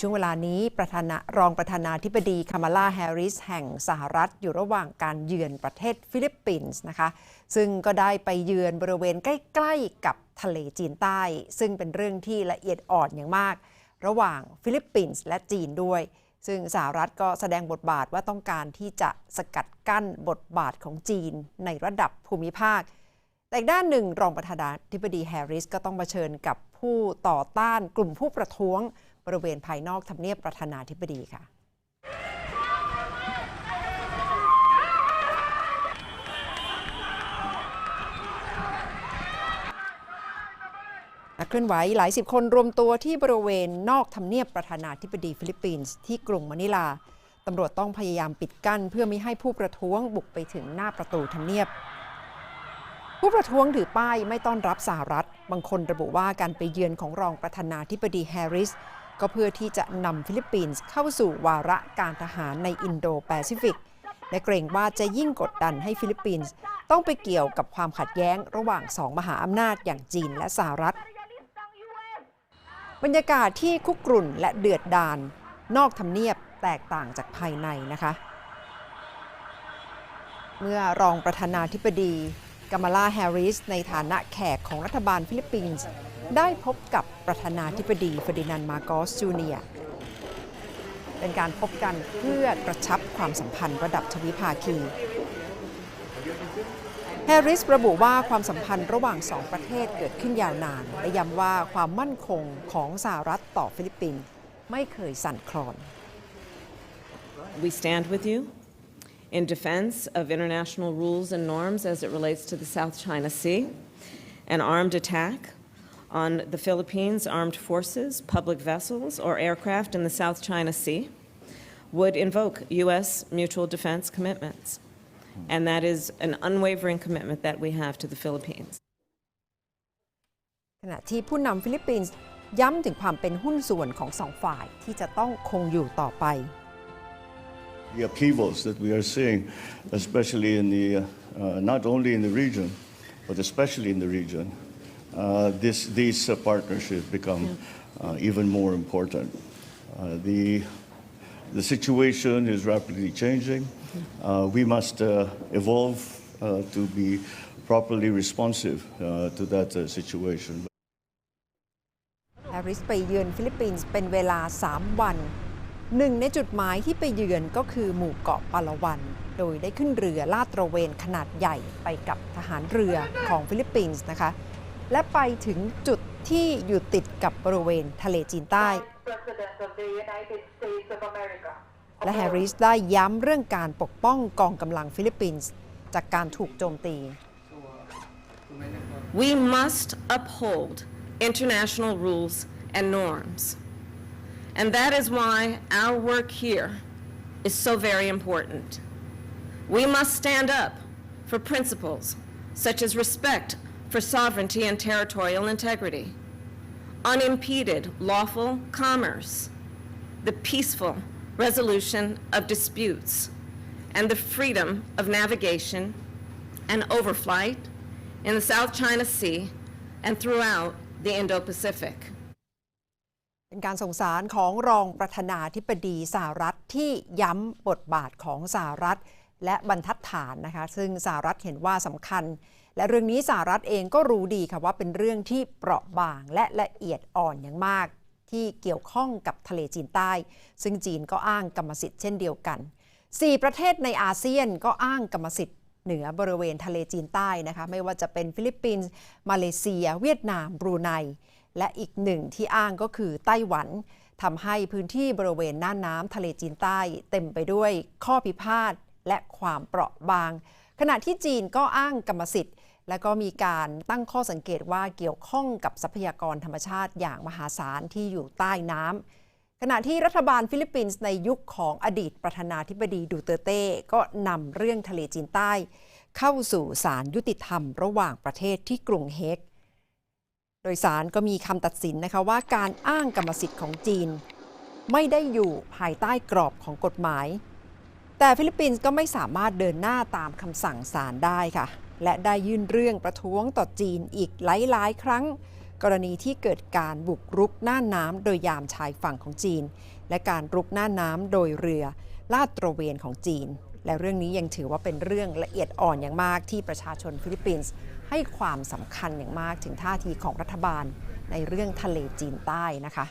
ช่วงเวลานี้ประธานรองประธานาธิบดีคามาลาแฮร์ริสแห่งสหรัฐอยู่ระหว่างการเยือนประเทศฟิลิปปินส์นะคะซึ่งก็ได้ไปเยือนบริเวณใกล้ ๆ กับทะเลจีนใต้ ซึ่งเป็นเรื่องที่ละเอียดอ่อนอย่างมาก ระหว่างฟิลิปปินส์และจีนด้วย ซึ่งสหรัฐก็แสดงบทบาทว่าต้องการที่จะสกัดกั้นบทบาทของจีนในระดับภูมิภาคแต่อีกด้านหนึ่งรองประธานาธิบดีแฮร์ริสก็ต้องเผชิญกับผู้ต่อต้านกลุ่มผู้ประท้วง บริเวณภายนอกทำเนียบประธานาธิบดีค่ะนักเคลื่อนไหวหลายสิบคนรวมตัวที่บริเวณนอกทำเนียบประธานาธิบดีฟิลิปปินส์ที่กรุงมะนิลา ตำรวจต้องพยายามปิดกั้น เพื่อไม่ให้ผู้ประท้วงบุกไปถึงหน้าประตูทำเนียบ ผู้ประท้วงถือป้ายไม่ต้อนรับสหรัฐ บางคนระบุว่าการไปเยือนของรองประธานาธิบดีแฮร์ริส ก็เพื่อที่จะนำฟิลิปปินส์เข้าสู่วาระการทหารในอินโดแปซิฟิก และเกรงว่าจะยิ่งกดดันให้ฟิลิปปินส์ต้องไปเกี่ยวกับความขัดแย้งระหว่างสองมหาอำนาจอย่างจีนและสหรัฐ บรรยากาศที่คุกรุ่นและเดือดดาลนอกทำเนียบแตกต่างจากภายในนะคะ เมื่อรองประธานาธิบดีกามาลาแฮร์ริสในฐานะแขกของรัฐบาลฟิลิปปินส์ ได้พบกับประธานาธิบดีเฟอร์ดินานด์มาโกสจูเนียเป็นการพบกันเพื่อกระชับความสัมพันธ์ระดับทวิภาคีแฮริสระบุว่าความสัมพันธ์ระหว่างสองประเทศเกิดขึ้นยาวนาน และย้ำว่าความมั่นคงของสหรัฐต่อฟิลิปปินส์ไม่เคยสั่นคลอน We stand with you in defense of international rules and norms as it relates to the South China Sea. An armed attack on the Philippines' armed forces, public vessels, or aircraft in the South China Sea would invoke U.S. mutual defense commitments. And that is an unwavering commitment that we have to the Philippines. ขณะที่ผู้นำฟิลิปปินส์ย้ำถึงความเป็นหุ้นส่วนของสองฝ่ายที่จะต้องคงอยู่ต่อไป The upheavals that we are seeing, especially in the, uh, uh, not only in the region, but especially in the region, uh, this, these uh, partnerships become uh, even more important. Uh, the, the situation is rapidly changing. Uh, we must uh, evolve uh, to be properly responsive uh, to that uh, situation. แฮร์ริสไปเยือนฟิลิปปินส์เป็นเวลา 3 วัน หนึ่งในจุดหมายที่ไปเยือนก็คือหมู่เกาะปาลาวัน โดยได้ขึ้นเรือลาดตระเวนขนาดใหญ่ไปกับทหารเรือของฟิลิปปินส์นะคะ และไปถึงจุดที่อยู่ติดกับบริเวณทะเลจีนใต้ และแฮร์ริสได้ย้ำเรื่องการปกป้องกองกำลังฟิลิปปินส์จากการถูกโจมตี We must uphold international rules and norms. And that is why our work here is so very important. We must stand up for principles such as respect for sovereignty and territorial integrity, unimpeded lawful commerce, the peaceful resolution of disputes, and the freedom of navigation and overflight in the South China Sea and throughout the Indo Pacific. เป็นการส่งสารของรองประธานาธิบดีสหรัฐที่ย้ำบทบาทของสหรัฐ และบรรทัดฐานนะคะ ซึ่งสหรัฐเห็นว่าสำคัญ และเรื่องนี้สหรัฐเองก็รู้ดีค่ะว่าเป็นเรื่องที่เปราะบางและละเอียดอ่อนอย่างมาก ที่เกี่ยวข้องกับทะเลจีนใต้ ซึ่งจีนก็อ้างกรรมสิทธิ์เช่นเดียวกัน 4 ประเทศในอาเซียนก็อ้างกรรมสิทธิ์เหนือบริเวณทะเลจีนใต้นะคะไม่ว่าจะเป็นฟิลิปปินส์มาเลเซีย เวียดนามบรูไนและอีกหนึ่งที่อ้างก็คือไต้หวันทำให้พื้นที่บริเวณน่านน้ำทะเลจีนใต้เต็มไปด้วยข้อพิพาทและความเปราะบาง ขณะที่จีนก็อ้างกรรมสิทธิ์ และก็มีการตั้งข้อสังเกตว่าเกี่ยวข้องกับทรัพยากรธรรมชาติอย่างมหาศาลที่อยู่ใต้น้ำขณะที่รัฐบาลฟิลิปปินส์ในยุคของอดีตประธานาธิบดีดูเตอร์เต้ก็นำเรื่องทะเลจีนใต้ เข้าสู่ศาลยุติธรรมระหว่างประเทศที่กรุงเฮกโดยสารก็มีคำตัดสินนะคะว่าการอ้างกรรมสิทธิ์ของจีน ไม่ได้อยู่ภายใต้กรอบของกฎหมาย แต่ฟิลิปปินส์ก็ไม่สามารถเดินหน้าตามคำสั่งศาลได้ค่ะ และได้ยื่นเรื่องประท้วงต่อจีนอีกหลาย ๆ ครั้ง กรณีที่เกิดการบุกรุกน่านน้ำโดยยามชายฝั่งของจีน และการรุกน่านน้ำโดยเรือลาดตระเวนของจีน และเรื่องนี้ยังถือว่าเป็นเรื่องละเอียดอ่อนอย่างมากที่ประชาชนฟิลิปปินส์ให้ความสำคัญอย่างมากถึงท่าทีของรัฐบาลในเรื่องทะเลจีนใต้นะคะ